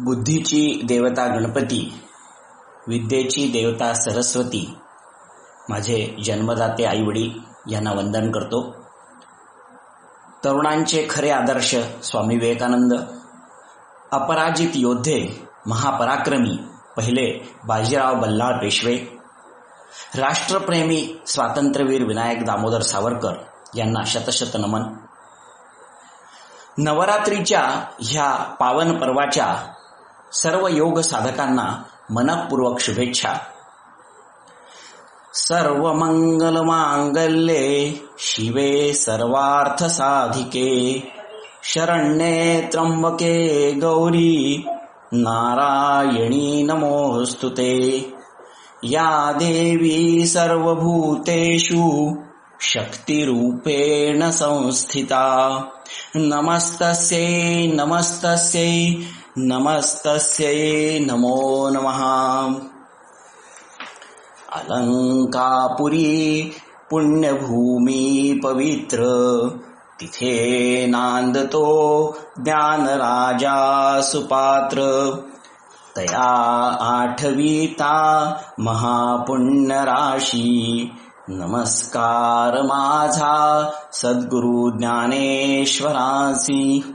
बुद्धीची देवता गणपती विद्येची देवता सरस्वती माझे जन्मदाते आईवडील यांना वंदन करतो. तरुणांचे खरे आदर्श स्वामी विवेकानंद अपराजित योद्धे महापराक्रमी पहिले बाजीराव बल्लाळ पेशवे राष्ट्रप्रेमी स्वातंत्र्यवीर विनायक दामोदर सावरकर यांना शतशत नमन. नवरात्रीच्या ह्या पावन पर्वाच्या सर्व योग साधकांना मनपूर्वक शुभेच्छा सर्व मंगल मांगल्ये शिवे सर्वार्थ साधिके शरण्ये त्र्यंबके गौरी नारायणी नमोस्तुते या देवी सर्वभूतेषु शक्तिरूपेण संस्थिता नमस्तस्यै नमस्तस्यै नमस्तस्यै नमो नमः। अलंकापुरी पुण्यभूमी पवित्र। तिथे नांदतो ज्ञानराजा सुपात्र। तया आठविता महापुण्यराशी। नमस्कार माझा सद्गुरु ज्ञानेश्वरासी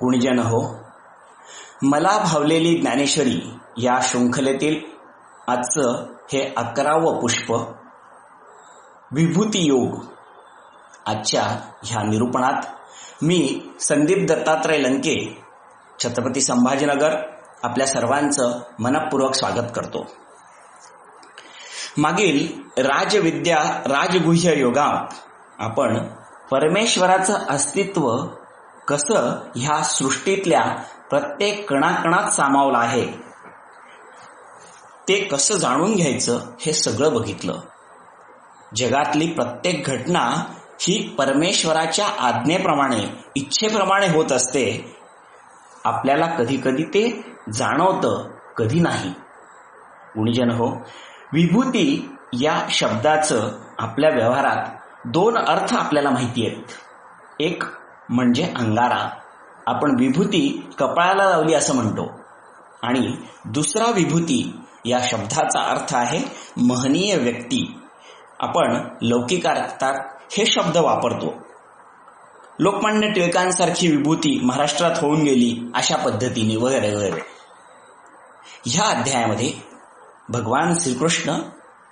गुणजन हो. मला भावलेली ज्ञानेश्वरी या शृंखलेतील आजचं हे अकरावं पुष्प विभूती योग. आजच्या ह्या निरूपणात मी संदीप दत्तात्रय लंके छत्रपती संभाजीनगर आपल्या सर्वांचं मनपूर्वक स्वागत करतो. मागील राजविद्या राजगुह्य योगात आपण परमेश्वराचं अस्तित्व कसं ह्या सृष्टीतल्या प्रत्येक कणाकणात सामावलं आहे? ते कसं जाणून घ्यायचं हे सगळं बघितलं. जगातली प्रत्येक घटना ही परमेश्वराच्या आज्ञेप्रमाणे इच्छेप्रमाणे होत असते. आपल्याला कधी कधी ते जाणवतं कधी नाही. गुणीजन हो विभूती या शब्दाचं आपल्या व्यवहारात दोन अर्थ आपल्याला माहिती आहेत. एक म्हणजे अंगारा. आपण विभूती कपाळाला लावली असं म्हणतो. आणि दुसरा विभूती या शब्दाचा अर्थ आहे महनीय व्यक्ती. आपण लौकिकार्थात हे शब्द वापरतो. लोकमान्य टिळकांसारखी विभूती महाराष्ट्रात होऊन गेली अशा पद्धतीने वगैरे वगैरे. ह्या अध्यायामध्ये भगवान श्रीकृष्ण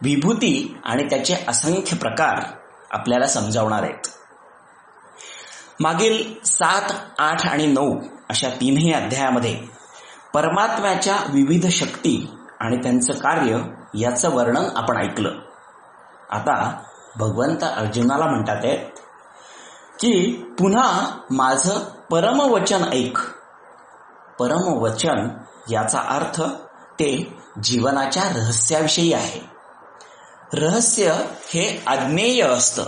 विभूती आणि त्याचे असंख्य प्रकार आपल्याला समजावणार आहेत. मागील सात आठ आणि नऊ अशा तीनही अध्यायामध्ये परमात्म्याच्या विविध शक्ती आणि त्यांचं कार्य याचं वर्णन आपण ऐकलं. आता भगवंत अर्जुनाला म्हणतात आहेत की पुन्हा माझं परमवचन ऐक. परमवचन याचा अर्थ ते जीवनाच्या रहस्याविषयी आहे. रहस्य हे अज्ञेय असतं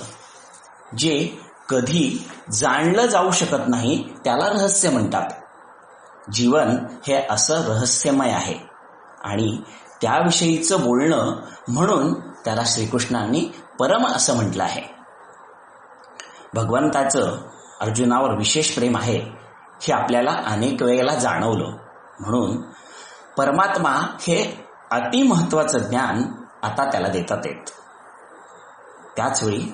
जे कधी जाणलं जाऊ शकत नाही त्याला रहस्य म्हणतात. जीवन हे असं रहस्यमय आहे. आणि त्याविषयीचं बोलणं म्हणून त्याला श्रीकृष्णांनी परम असं म्हटलं आहे. भगवंताचं अर्जुनावर विशेष प्रेम आहे हे आपल्याला अनेक वेळेला जाणवलं. म्हणून परमात्मा हे अतिमहत्वाचं ज्ञान आता त्याला देतात येत त्याचवेळी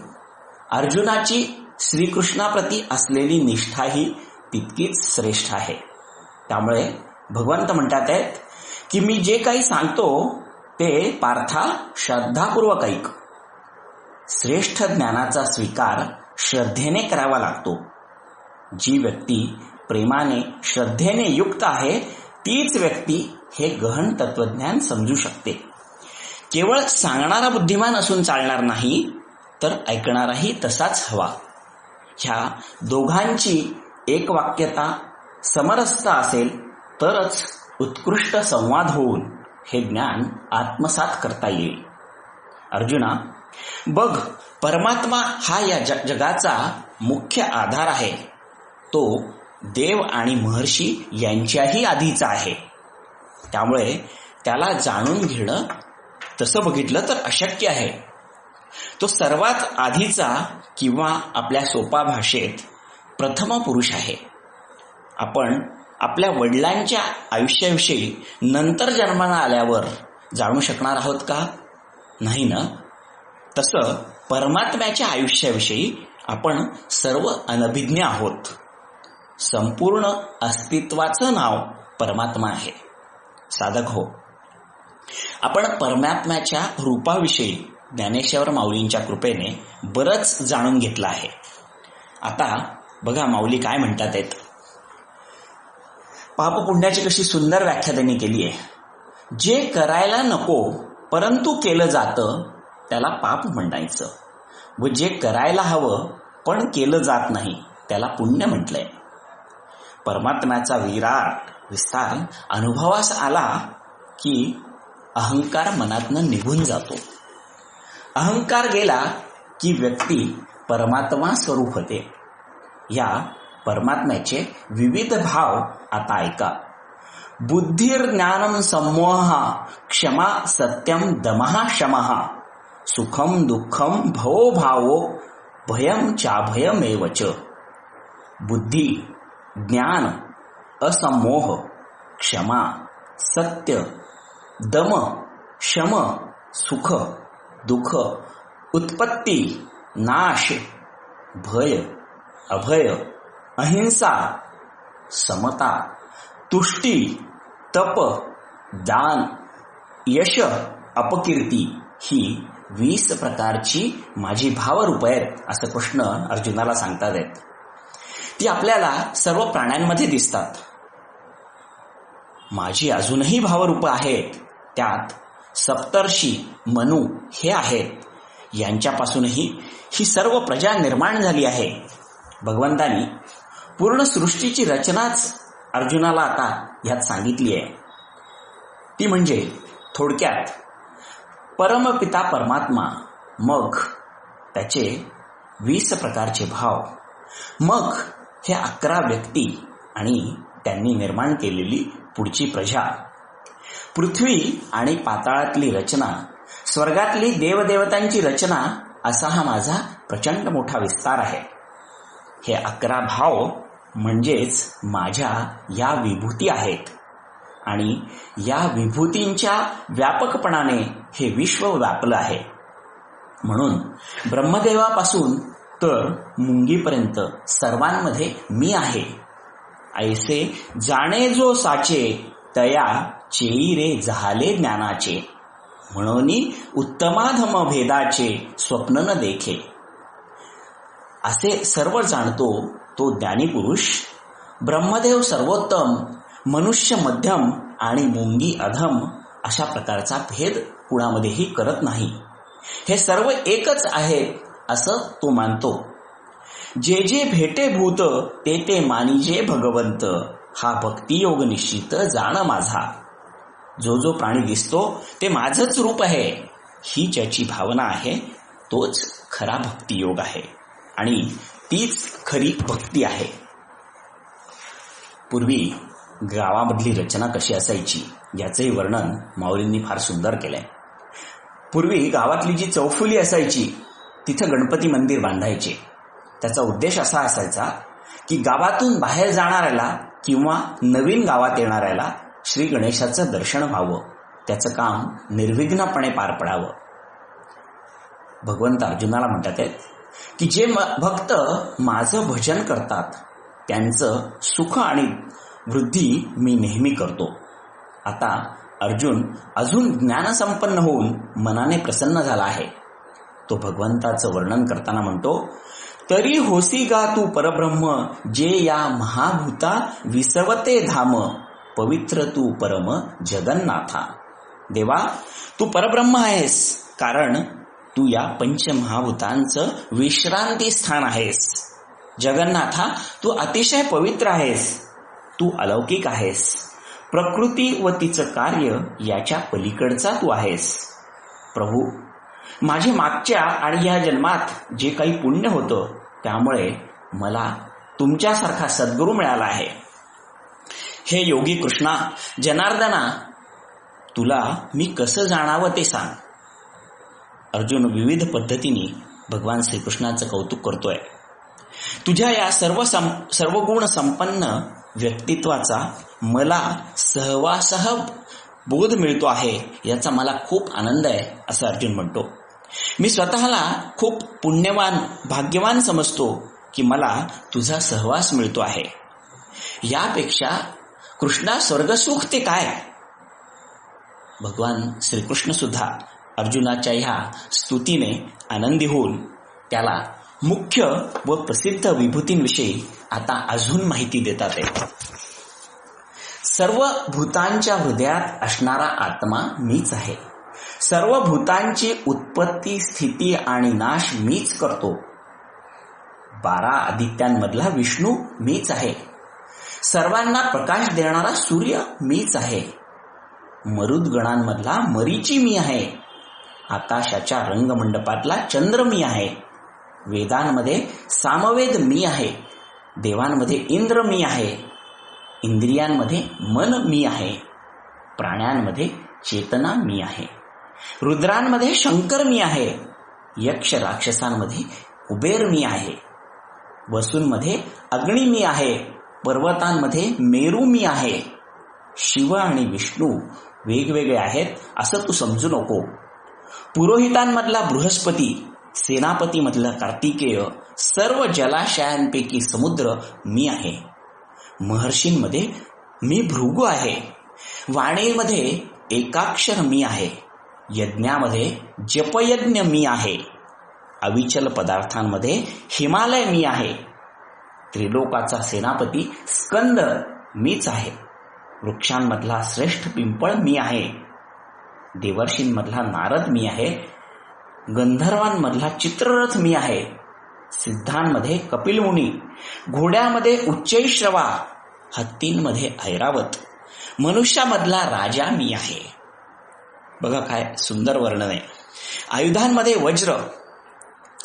अर्जुनाची श्रीकृष्णाप्रती असलेली निष्ठाही तितकीच श्रेष्ठ आहे. त्यामुळे भगवंत म्हणतात आहेत की मी जे काही सांगतो ते पार्था श्रद्धापूर्वक ऐक. श्रेष्ठ ज्ञानाचा स्वीकार श्रद्धेने करावा लागतो. जी व्यक्ती प्रेमाने श्रद्धेने युक्त आहे तीच व्यक्ती हे गहन तत्वज्ञान समजू शकते. केवळ सांगणारा बुद्धिमान असून चालणार नाही तर ऐकणाराही तसाच हवा. ह्या दोघांची एक वाक्यता समरसता असेल तरच उत्कृष्ट संवाद होऊन हे ज्ञान आत्मसात करता येईल. अर्जुना बघ परमात्मा हा या जगाचा मुख्य आधार आहे. तो देव आणि महर्षी यांच्याही आधीचा आहे. त्यामुळे त्याला जाणून घेणं तसं बघितलं तर अशक्य आहे. तो सर्वात आधीचा किंवा आपल्या सोपा भाषेत प्रथम पुरुष आहे. आपण आपल्या वडिलांच्या आयुष्याविषयी नंतर जन्माला आल्यावर जाणू शकणार आहोत का? नाही ना? तसं परमात्म्याच्या आयुष्याविषयी आपण सर्व अनभिज्ञ आहोत. संपूर्ण अस्तित्वाचं नाव परमात्मा आहे. साधक हो. आपण परमात्म्याच्या रूपाविषयी ज्ञानेश्वर माऊलींच्या कृपेने बरंच जाणून घेतलं आहे. आता बघा माऊली काय म्हणतात आहेत. पापपुण्याची कशी सुंदर व्याख्या त्यांनी केली आहे. जे करायला नको परंतु केलं जातं त्याला पाप म्हणायचं. व जे करायला हवं पण केलं जात नाही त्याला पुण्य म्हटलंय. परमात्म्याचा विराट विस्तार अनुभवास आला की अहंकार मनातनं निघून जातो. अहंकार गेला की व्यक्ती परमात्मा स्वरूप होते. या परमात्म्याचे विविध भाव आता ऐका. बुद्धिर ज्ञानम समोह क्षमा सत्यम दमहा शमहा सुखम दुःखम भवो भावो भयम चाभयमेवच बुद्धी ज्ञान असमोह क्षमा सत्य दम शम सुख दुःख उत्पत्ती नाश भय अभय अहिंसा समता तुष्टी तप दान यश अपकीर्ती ही वीस प्रकारची माझी भावरूप आहेत असं कृष्ण अर्जुनाला सांगतात आहेत. ती आपल्याला सर्व प्राण्यांमध्ये दिसतात. माझी अजूनही भावरूप आहेत त्यात सप्तर्षी मनू हे आहेत. यांच्यापासूनही ही सर्व प्रजा निर्माण झाली आहे. भगवंतानी पूर्ण सृष्टीची रचनाच अर्जुनाला आता यात सांगितली आहे. ती म्हणजे थोडक्यात परमपिता परमात्मा मग त्याचे वीस प्रकारचे भाव मग हे अकरा व्यक्ती आणि त्यांनी निर्माण केलेली पुढची प्रजा. पृथ्वी आणि पाताळातली रचना स्वर्गातली देवदेवतांची रचना असा हा माझा प्रचंड मोठा विस्तार आहे. हे अकरा भाव म्हणजेच माझ्या या विभूती आहेत. आणि या विभूतींच्या व्यापकपणाने हे विश्व व्यापलं आहे. म्हणून ब्रह्मदेवापासून तर मुंगीपर्यंत सर्वांमध्ये मी आहे. ऐसे जाणे जो साचे तया चेईरे झाले ज्ञानाचे. म्हणून उत्तमाधम भेदाचे स्वप्न न देखे. असे सर्व जाणतो तो ज्ञानी पुरुष ब्रह्मदेव सर्वोत्तम मनुष्य मध्यम आणि मुंगी अधम अशा प्रकारचा भेद कुणामध्येही करत नाही. हे सर्व एकच आहे असं तो मानतो. जे जे भेटे भूत ते ते मानिजे भगवंत. हा भक्तियोग निश्चित जाण माझा. जो जो प्राणी दिसतो ते माझच रूप आहे. ही ज्याची भावना आहे तोच खरा भक्तियोग आहे. आणि तीच खरी भक्ती आहे. पूर्वी गावामधली रचना कशी असायची याचंही वर्णन माऊलींनी फार सुंदर केलंय. पूर्वी गावातली जी चौफुली असायची तिथं गणपती मंदिर बांधायचे. त्याचा उद्देश असा असायचा की गावातून बाहेर जाणाऱ्याला किंवा नवीन गावात येणाऱ्याला श्री गणेशाचं दर्शन व्हावं. त्याचं काम निर्विघ्नपणे पार पडावं. भगवंत अर्जुनाला म्हणतात आहेत की जे भक्त माझं भजन करतात त्यांचं सुख आणि वृद्धी मी नेहमी करतो. आता अर्जुन अजून ज्ञानसंपन्न होऊन मनाने प्रसन्न झाला आहे. तो भगवंताचं वर्णन करताना म्हणतो तरी होसी गा तू परब्रह्म जे या महाभूता विसवते धाम पवित्र तू परम जगन्नाथा. देवा तू परब्रह्म आहेस कारण तू या पंचमहाभूतांचं विश्रांती स्थान आहेस. जगन्नाथा तू अतिशय पवित्र आहेस तू अलौकिक आहेस. प्रकृती व तिचं कार्य याच्या पलीकडचा तू आहेस. प्रभू माझे मागच्या आणि या जन्मात जे काही पुण्य होतं त्यामुळे मला तुमच्यासारखा सद्गुरू मिळाला आहे. हे योगी कृष्णा जनार्दना तुला मी कसं जाणावं ते सांग. अर्जुन विविध पद्धतीने भगवान श्रीकृष्णाचं कौतुक करतोय. तुझ्या या सर्व सम सर्व गुण संपन्न व्यक्तित्वाचा मला सहवासह बोध मिळतो आहे याचा मला खूप आनंद आहे असं अर्जुन म्हणतो. मी स्वतःला खूप पुण्यवान भाग्यवान समजतो की मला तुझा सहवास मिळतो आहे. यापेक्षा कृष्णा स्वर्गसुख ते काय? भगवान श्रीकृष्ण सुद्धा अर्जुनाच्या ह्या स्तुतीने आनंदी होऊन त्याला मुख्य व प्रसिद्ध विभूतींविषयी आता अजून माहिती देतात सर्व भूतांच्या हृदयात असणारा आत्मा मीच आहे. सर्व भूतांची उत्पत्ती स्थिती आणि नाश मीच करतो. बारा आदित्यांमधला विष्णू मीच आहे. सर्वांना प्रकाश देणारा सूर्य मीच आहे. मरुदगणांमधला मरीची मी आहे. आकाशाच्या रंगमंडपातला चंद्र मी आहे. वेदांमध्ये सामवेद मी आहे. देवांमध्ये इंद्र मी आहे. इंद्रियांमध्ये मन मी आहे प्राण्यांमध्ये चेतना मी आहे रुद्रांमध्ये शंकर मी आहे यक्ष राक्षसांमध्ये कुबेर मी आहे वसूंमध्ये अग्नी मी आहे पर्वतांमध्ये मेरू मी आहे शिव आणि विष्णू वेगवेगळे आहेत असं तू समजू नको. पुरोहितांमधला बृहस्पती सेनापतीमधलं कार्तिकेय सर्व जलाशयांपैकी समुद्र मी आहे. महर्षींमध्ये मी भृगू आहे. वाणीमध्ये एकाक्षर मी आहे. यज्ञामध्ये जपयज्ञ मी आहे. अविचल पदार्थांमध्ये हिमालय मी आहे. त्रिलोकाचा सेनापती स्कंद मीच आहे. वृक्षांमधला श्रेष्ठ पिंपळ मी आहे. देवर्षींमधला नारद मी आहे. गंधर्वांमधला चित्ररथ मी आहे. सिद्धांमध्ये कपिलमुनी घोड्यामध्ये उच्चैश्रवा हत्तींमध्ये ऐरावत मनुष्यामधला राजा मी आहे. बघा काय सुंदर वर्णन. आहे आयुधांमध्ये वज्र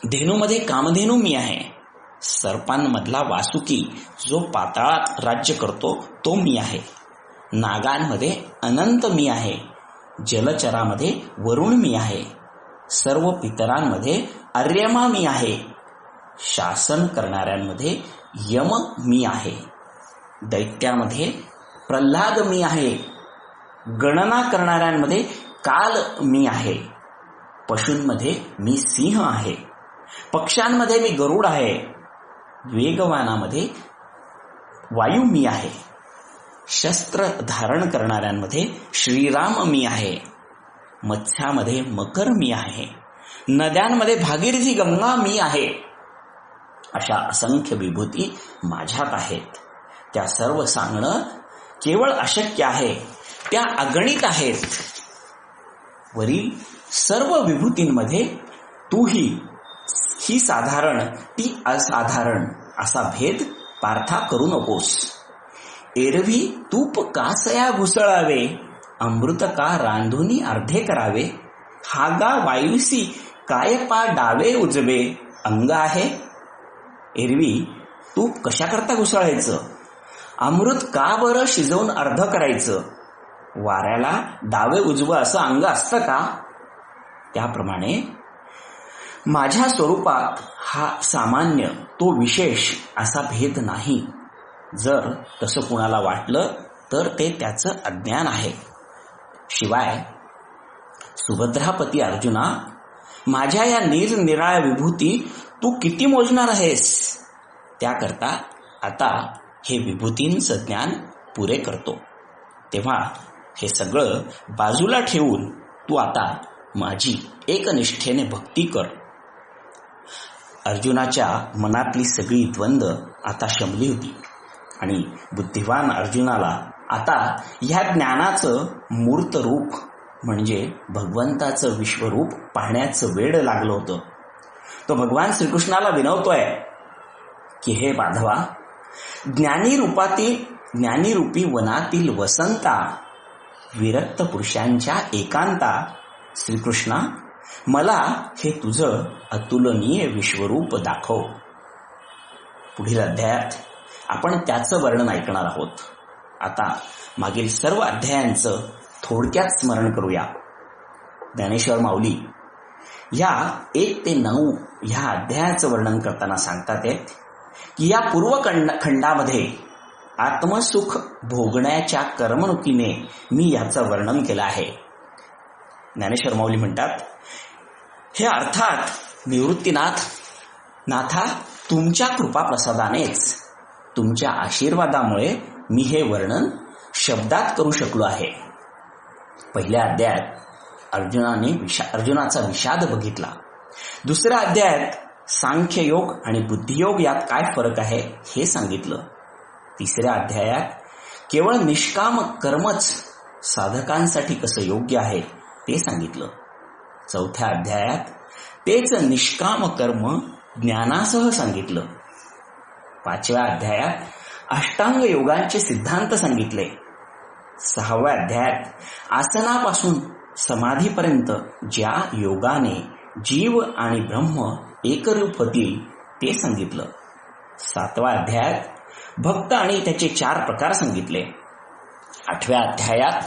धेनूमध्ये कामधेनू मी आहे. सर्पांमधला वासुकी जो पाताळात राज्य करतो तो मी आहे. नागांमध्ये अनंत मी आहे. जलचरामध्ये वरुण मी आहे. सर्व पितरांमध्ये आर्यमा मी आहे. शासन करणाऱ्यांमध्ये यम मी आहे. दैत्यामध्ये प्रल्हाद मी आहे. गणना करणाऱ्यांमध्ये काल मी आहे. पशूंमध्ये मी सिंह आहे. पक्ष्यांमध्ये मी गरुड आहे. वेगवानामध्ये वायू मी आहे. शस्त्र धारण करणाऱ्यांमध्ये श्रीराम मी आहे. मत्स्यामध्ये मकर मी आहे. नद्यांमध्ये भागीरथी गंगा मी आहे. अशा असंख्य विभूती माझ्यात आहेत. त्या सर्व सांगणं केवळ अशक्य आहे. त्या अगणित आहेत. वरील सर्व विभूतींमध्ये तूही ही साधारण ती असाधारण असा भेद पार्था करू नकोस. एरवी तूप कासया घुसळावे अमृत का रांधुनी अर्धे करावे? हागा वायुसी काय पा डावे उजवे अंग आहे एरवी तूप कशाकरता घुसळायचं? अमृत का बरं शिजवून अर्ध करायचं? वाऱ्याला डावे उजवं असं अंग असतं का? त्याप्रमाणे माझ्या स्वरूपात हा सामान्य तो विशेष असा भेद नाही. जर तसं कुणाला वाटलं तर ते त्याचं अज्ञान आहे. शिवाय सुभद्रापती अर्जुना माझ्या या निरनिराळ्या विभूती तू किती मोजणार आहेस? त्याकरता आता हे विभूतींचं ज्ञान पुरे करतो. तेव्हा हे सगळं बाजूला ठेवून तू आता माझी एकनिष्ठेने भक्ती कर. अर्जुनाच्या मनातली सगळी द्वंद आता शमली होती आणि बुद्धिवान अर्जुनाला आता ह्या ज्ञानाचं मूर्त रूप म्हणजे भगवंताचं विश्वरूप पाहण्याचं वेळ लागलं होतं. तो भगवान श्रीकृष्णाला विनवतोय की हे माधवा ज्ञानी रूपातील ज्ञानीरूपी वनातील वसंता विरक्त पुरुषांच्या एकांता श्रीकृष्णा मला हे तुझं अतुलनीय विश्वरूप दाखव. पुढील अध्यायात आपण त्याचं वर्णन ऐकणार आहोत. आता मागील सर्व अध्यायांचं थोडक्यात स्मरण करूया. ज्ञानेश्वर माऊली या एक ते नऊ ह्या अध्यायाचं वर्णन करताना सांगतात की या पूर्व खंडामध्ये आत्मसुख भोगण्याच्या करमणुकीने मी याचं वर्णन केलं आहे. ज्ञानेश्वर माऊली म्हणतात हे अर्थात निवृत्तीनाथ नाथा तुमच्या कृपा प्रसादानेच तुमच्या आशीर्वादामुळे मी हे वर्णन शब्दात करू शकलो आहे. पहिल्या अध्यायात अर्जुनाने विषा अर्जुनाचा विषाद बघितला. दुसऱ्या अध्यायात सांख्ययोग आणि बुद्धियोग यात काय फरक आहे हे सांगितलं. तिसऱ्या अध्यायात केवळ निष्काम कर्मच साधकांसाठी कसं योग्य आहे ते सांगितलं. चौथ्या अध्यायात तेच निष्काम कर्म ज्ञानासह सांगितलं. पाचव्या अध्यायात अष्टांग योगांचे सिद्धांत सांगितले. सहाव्या अध्यायात आसनापासून समाधीपर्यंत ज्या योगाने जीव आणि ब्रह्म एकरूप होतील ते सांगितलं. सातव्या अध्यायात भक्त आणि त्याचे चार प्रकार सांगितले. आठव्या अध्यायात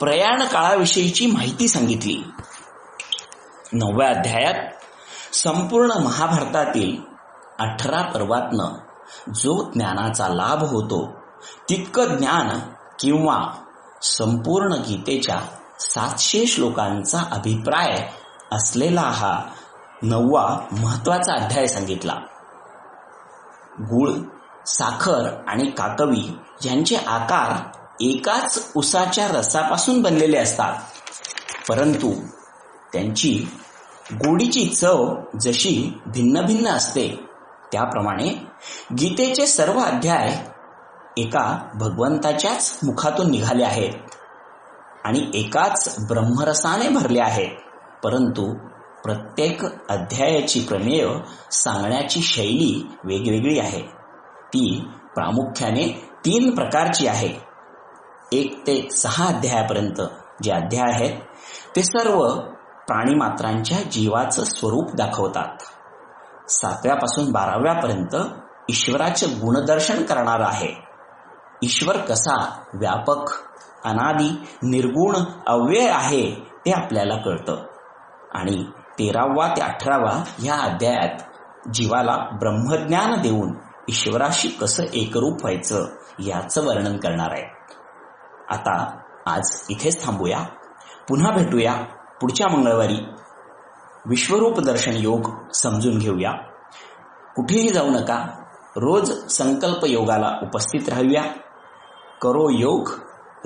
प्रयाण काळाविषयीची माहिती सांगितली. नवव्या अध्यायात संपूर्ण महाभारतातील अठरा पर्वातनं जो ज्ञानाचा लाभ होतो तितकं ज्ञान किंवा संपूर्ण गीतेच्या सातशे श्लोकांचा अभिप्राय असलेला हा नववा महत्त्वाचा अध्याय सांगितला. गुळ साखर आणि काकवी यांचे आकार एकाच उसाच्या रसापासून बनलेले असतात. परंतु त्यांची गोडीची चव जशी भिन्न भिन्न असते त्याप्रमाणे गीतेचे सर्व अध्याय एका भगवंताच्याच मुखातून निघाले आहेत. आणि एकाच ब्रह्मरसाने भरले आहेत परंतु प्रत्येक अध्यायाची प्रमेय सांगण्याची शैली वेगवेगळी आहे. ती प्रामुख्याने तीन प्रकारची आहे. एक ते सहा अध्यायापर्यंत जे अध्याय आहेत ते सर्व प्राणीमात्रांच्या जीवाचं स्वरूप दाखवतात. सातव्यापासून बाराव्यापर्यंत ईश्वराचे गुणदर्शन करणार आहे. ईश्वर कसा व्यापक अनादी निर्गुण अव्यय आहे ते आपल्याला कळतं. आणि तेरावा ते अठरावा या अध्यायात जीवाला ब्रह्मज्ञान देऊन ईश्वराशी कसं एकरूप व्हायचं याचं वर्णन करणार आहे. आता आज इथेच थांबूया. पुन्हा भेटूया पुढच्या मंगळवारी. विश्वरूप दर्शन योग समजून घेऊया. कुठेही जाऊ नका. रोज संकल्प योगाला उपस्थित राहूया. करो योग.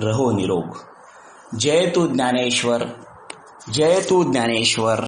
रहो निरोग। जय तू ज्ञानेश्वर जय तू ज्ञानेश्वर।